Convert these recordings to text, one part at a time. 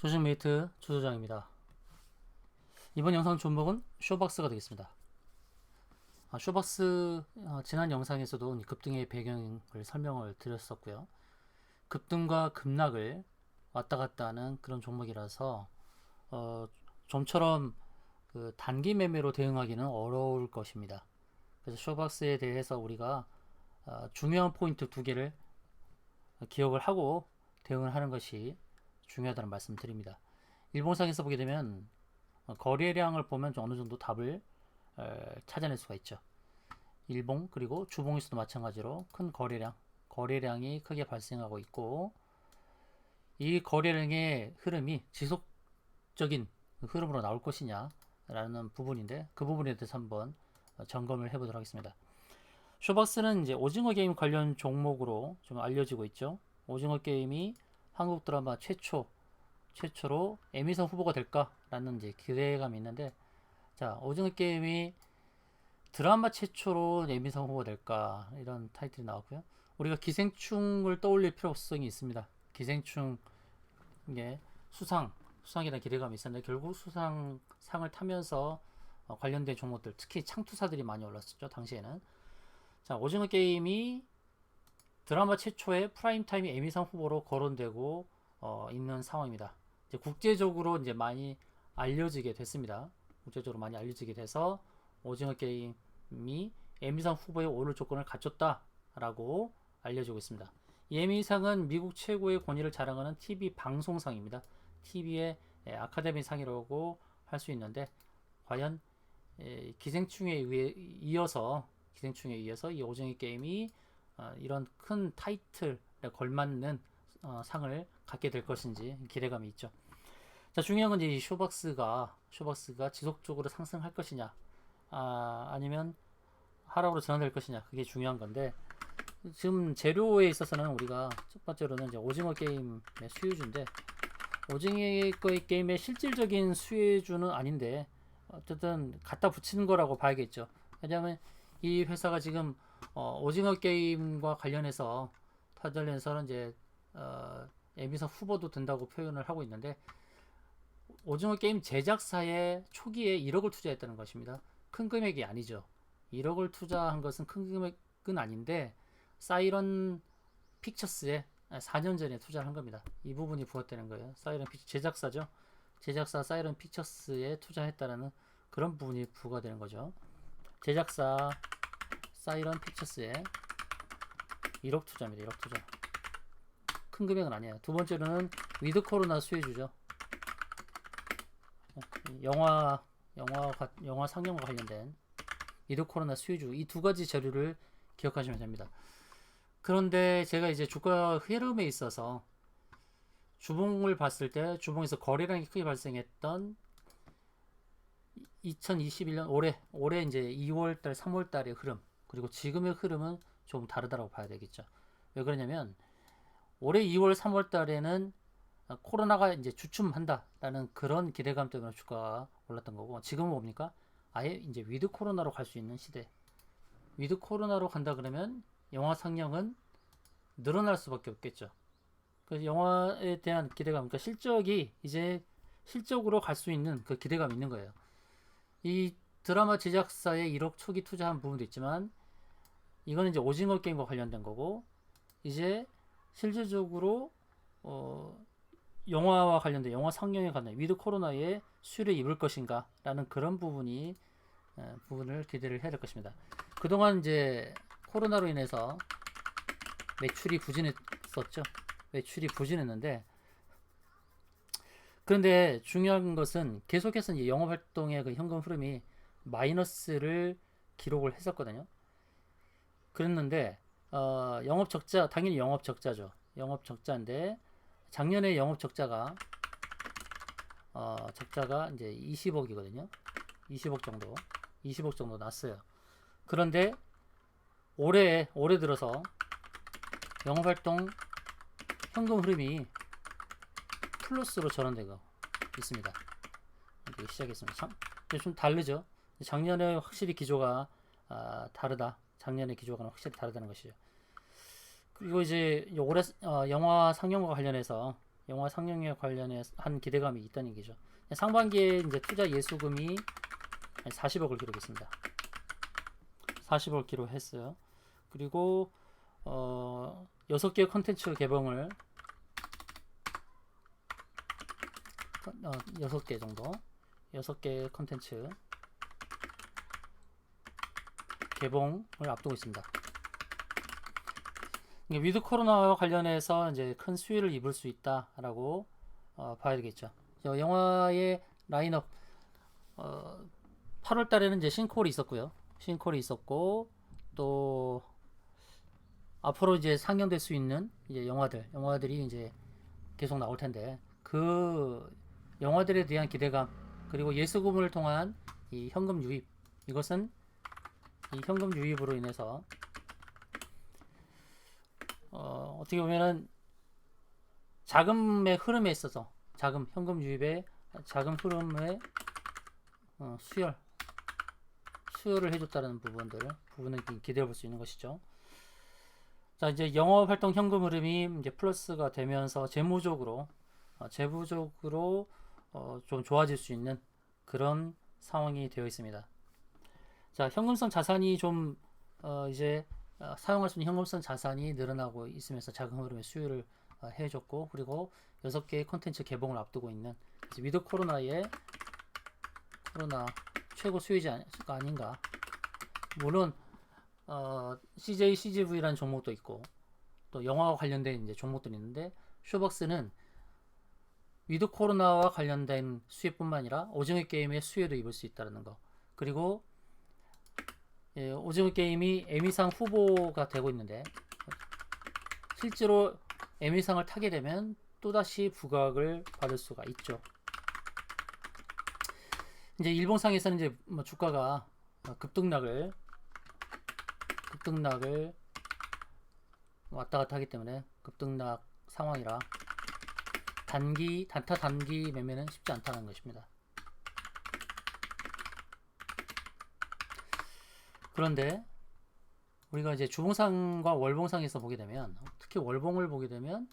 조식메이트 조소장입니다. 이번 영상 종목은 쇼박스가 되겠습니다. 아, 쇼박스 어, 지난 영상에서도 이 급등의 배경을 설명을 드렸었고요. 급등과 급락을 왔다 갔다 하는 그런 종목이라서 어, 좀처럼 그 단기 매매로 대응하기는 어려울 것입니다. 그래서 쇼박스에 대해서 우리가 어, 중요한 포인트 두 개를 기억을 하고 대응을 하는 것이 중요하다는 말씀 드립니다. 일봉상에서 보게 되면 어, 거래량을 보면 좀 어느 정도 답을 에, 찾아낼 수가 있죠. 일봉 그리고 주봉에서도 마찬가지로 큰 거래량, 거래량이 크게 발생하고 있고 이 거래량의 흐름이 지속적인 흐름으로 나올 것이냐라는 부분인데 그 부분에 대해서 한번 어, 점검을 해보도록 하겠습니다. 쇼박스는 이제 오징어 게임 관련 종목으로 좀 알려지고 있죠. 오징어 게임이 한국 드라마 최초 최초로 에미선 후보가 될까라는 이제 기대감이 있는데 자 오징어 게임이 드라마 최초로 에미선 후보가 될까 이런 타이틀이 나왔고요. 우리가 기생충을 떠올릴 필요성이 있습니다. 기생충 이게 수상 대한 기대감이 있었는데 결국 수상 상을 타면서 어, 관련된 종목들 특히 창투사들이 많이 올랐었죠 당시에는 자 오징어 게임이 드라마 최초의 프라임타임 에미상 후보로 거론되고 어, 있는 상황입니다. 이제 국제적으로 이제 많이 알려지게 됐습니다. 국제적으로 많이 알려지게 돼서 오징어 게임이 에미상 후보에 오를 조건을 갖췄다라고 알려지고 있습니다. 이 에미상은 미국 최고의 권위를 자랑하는 TV 방송상입니다. TV의 아카데미 상이라고 할 수 있는데 과연 에, 기생충에 의해 이어서 기생충에 의해서 이 오징어 게임이 어, 이런 큰 타이틀에 걸맞는 어, 상을 갖게 될 것인지 기대감이 있죠. 자 중요한 건 이제 이 쇼박스가 쇼박스가 지속적으로 상승할 것이냐, 아, 아니면 하락으로 전환될 것이냐 그게 중요한 건데 지금 재료에 있어서는 우리가 첫 번째로는 이제 오징어 게임의 수혜주인데 오징어 게임의 실질적인 수혜주는 아닌데 어쨌든 갖다 붙이는 거라고 봐야겠죠. 왜냐하면 이 회사가 지금 어, 오징어 게임과 관련해서 관련해서는 이제 어, 에미사 후보도 된다고 표현을 하고 있는데 오징어 게임 제작사에 초기에 1억을 투자했다는 것입니다. 큰 금액이 아니죠. 1억을 투자한 것은 큰 금액은 아닌데 사이런 픽처스에 4년 전에 투자를 한 겁니다. 이 부분이 부각되는 거예요. 사이런 픽 제작사죠. 제작사 사이런 픽처스에 투자했다라는 그런 부분이 부과되는 거죠. 제작사 사이런 픽처스에 1억 투자입니다. 1억 투자. 큰 금액은 아니에요. 두 번째로는 위드 코로나 수혜주죠. 영화 영화 영화 상영과 관련된 위드 코로나 수혜주 이 두 가지 재료를 기억하시면 됩니다. 그런데 제가 이제 주가 흐름에 있어서 주봉을 봤을 때 주봉에서 거래량이 크게 발생했던 2021년 올해 올해 이제 2월 달 3월 달의 흐름 그리고 지금의 흐름은 좀 다르다고 봐야 되겠죠. 왜 그러냐면 올해 2월 3월 달에는 코로나가 이제 주춤한다라는 그런 기대감 때문에 주가가 올랐던 거고 지금은 뭡니까? 아예 이제 위드 코로나로 갈 수 있는 시대. 위드 코로나로 간다 그러면 영화 상영은 늘어날 수밖에 없겠죠. 그래서 영화에 대한 기대감, 그러니까 실적이 이제 실적으로 갈 수 있는 그 기대감이 있는 거예요. 이 드라마 제작사에 1억 초기 투자한 부분도 있지만 이거는 이제 오징어 게임과 관련된 거고 이제 실질적으로 어 영화와 관련된 영화 상영에 관한 위드 코로나에 수혜를 입을 것인가라는 그런 부분이 에, 부분을 기대를 해야 될 것입니다. 그동안 이제 코로나로 인해서 매출이 부진했었죠. 매출이 부진했는데 그런데 중요한 것은 계속해서 이제 영업 활동의 그 현금 흐름이 마이너스를 기록을 했었거든요. 그랬는데 어, 영업 적자 당연히 영업 적자죠. 영업 적자인데 작년에 영업 적자가 어, 적자가 이제 20억이거든요. 20억 정도, 20억 정도 났어요. 그런데 올해 올해 들어서 영업 활동 현금 흐름이 플러스로 전환되고 있습니다. 이렇게 시작했습니다. 참, 좀 다르죠. 작년에 확실히 기조가 아, 다르다. 작년의 기조가 확실히 다르다는 것이죠. 그리고 이제 올해 어, 영화 상영과 관련해서 영화 상영에 관련해 한 기대감이 있다는 얘기죠. 상반기에 이제 투자 예수금이 40억을 기록했습니다. 40억을 기록했어요. 그리고 어, 6개 컨텐츠 개봉을 어, 6개 정도 6개 컨텐츠 개봉을 앞두고 있습니다. 위드 코로나와 관련해서 이제 큰 수위를 입을 수 있다라고 어, 봐야 되겠죠. 저 영화의 라인업 어, 8월 달에는 이제 신콜이 있었고요. 신콜이 있었고 또 앞으로 이제 상영될 수 있는 이제 영화들, 영화들이 이제 계속 나올 텐데 그 영화들에 대한 기대감 그리고 예수금을 통한 이 현금 유입 이것은 이 현금 유입으로 인해서 어, 어떻게 보면은 자금의 흐름에 있어서 자금 현금 유입의 자금 흐름의 어, 수열 수요를 해줬다는 부분들 부분을 기대해 볼 수 있는 것이죠. 자 이제 영업 활동 현금 흐름이 이제 플러스가 되면서 재무적으로 어, 재무적으로 어, 좀 좋아질 수 있는 그런 상황이 되어 있습니다. 자 현금성 자산이 좀 어, 이제 어, 사용할 수 있는 현금성 자산이 늘어나고 있으면서 자금 흐름의 수요를 어, 해줬고 그리고 6개의 콘텐츠 개봉을 앞두고 있는 위드 코로나의 코로나 최고 수요자가 아닌가. 물론 어, CJ, CGV라는 종목도 있고 또 영화와 관련된 이제 종목들이 있는데 쇼박스는 위드 코로나와 관련된 수혜뿐만 아니라 오징어 게임의 수혜도 입을 수 있다는 거. 그리고 예, 오징어 게임이 에미상 후보가 되고 있는데 실제로 에미상을 타게 되면 또다시 부각을 받을 수가 있죠. 이제 일본상에서는 이제 뭐 주가가 급등락을 급등락을 왔다 갔다 하기 때문에 급등락 상황이라 단기 단타 단기 매매는 쉽지 않다는 것입니다. 그런데 우리가 이제 주봉상과 월봉상에서 보게 되면 특히 월봉을 보게 되면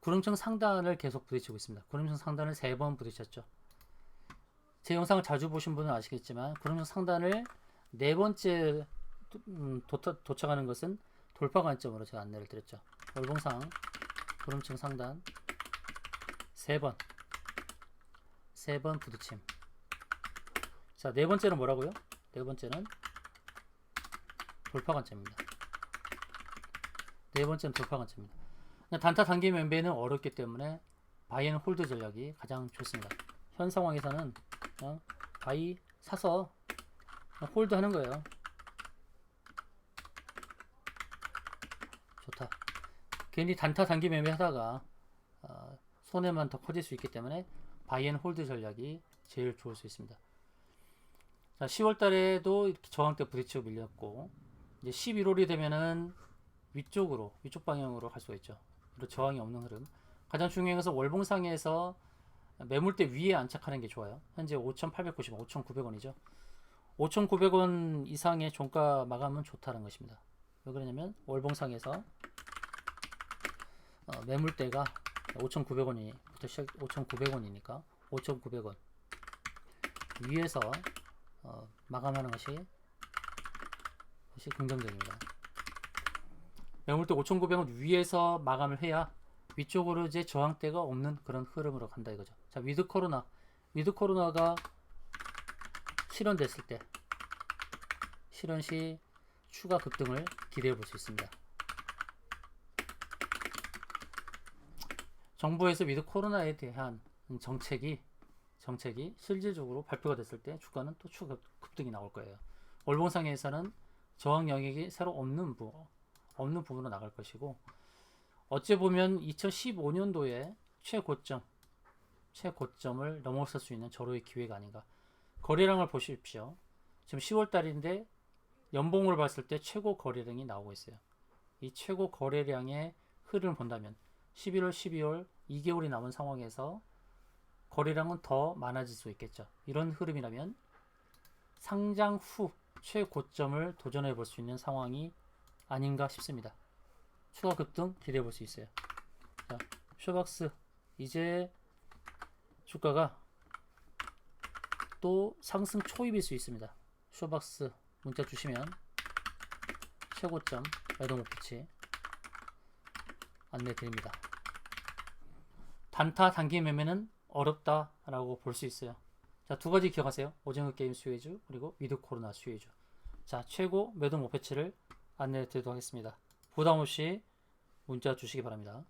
구름층 상단을 계속 부딪히고 있습니다. 구름층 상단을 세 번 부딪혔죠. 제 영상을 자주 보신 분은 아시겠지만 구름층 상단을 네 번째 도, 음, 도타, 도착하는 것은 돌파 관점으로 제가 안내를 드렸죠. 월봉상 구름층 상단 세 번, 세 번 부딪힘. 자, 네 번째는 뭐라고요? 네 번째는 돌파 관점입니다. 네 번째는 돌파 관점입니다. 단타 단기 매매는 어렵기 때문에 바이 앤 홀드 전략이 가장 좋습니다. 현 상황에서는 그냥 바이 사서 홀드 하는 거예요. 좋다. 괜히 단타 단기 매매 하다가 어, 손해만 더 커질 수 있기 때문에 바이 앤 홀드 전략이 제일 좋을 수 있습니다. 자, 10월 달에도 저항대 부딪히고 밀렸고 이제 11월이 되면은 위쪽으로 위쪽 방향으로 갈 수가 있죠. 그리고 저항이 없는 흐름. 가장 중요한 것은 월봉상에서 매물대 위에 안착하는 게 좋아요. 현재 5,890원, 5,900원이죠. 5,900원 이상의 종가 마감은 좋다는 것입니다. 왜 그러냐면 월봉상에서 어, 매물대가 5,900원이부터 시작 5,900원이니까 5,900원 위에서 어, 마감하는 것이 것이 긍정적입니다. 매물대 5,900원 위에서 마감을 해야 위쪽으로 이제 저항대가 없는 그런 흐름으로 간다 이거죠. 자, 위드 코로나. 위드 코로나가 실현됐을 때 실현 시 추가 급등을 기대해 볼 수 있습니다. 정부에서 위드 코로나에 대한 정책이 정책이 실질적으로 발표가 됐을 때 주가는 또 추가 급등이 나올 거예요. 월봉상에서는 저항 영역이 새로 없는 부 없는 부분으로 나갈 것이고 어찌 보면 2015년도에 최고점 최고점을 넘어설 수 있는 절호의 기회가 아닌가. 거래량을 보십시오. 지금 10월 달인데 연봉을 봤을 때 최고 거래량이 나오고 있어요. 이 최고 거래량의 흐름을 본다면 11월, 12월 2개월이 남은 상황에서 거래량은 더 많아질 수 있겠죠. 이런 흐름이라면 상장 후 최고점을 도전해 볼 수 있는 상황이 아닌가 싶습니다. 추가 급등 기대해 볼 수 있어요. 자, 쇼박스 이제 주가가 또 상승 초입일 수 있습니다. 쇼박스 문자 주시면 최고점 매도 목표치 안내 드립니다. 단타 단기 매매는 어렵다라고 볼 수 있어요. 자, 두 가지 기억하세요. 오징어 게임 수혜주 그리고 위드 코로나 수혜주. 자, 최고 매도 목표치를 안내 드리도록 하겠습니다. 부담 없이 문자 주시기 바랍니다.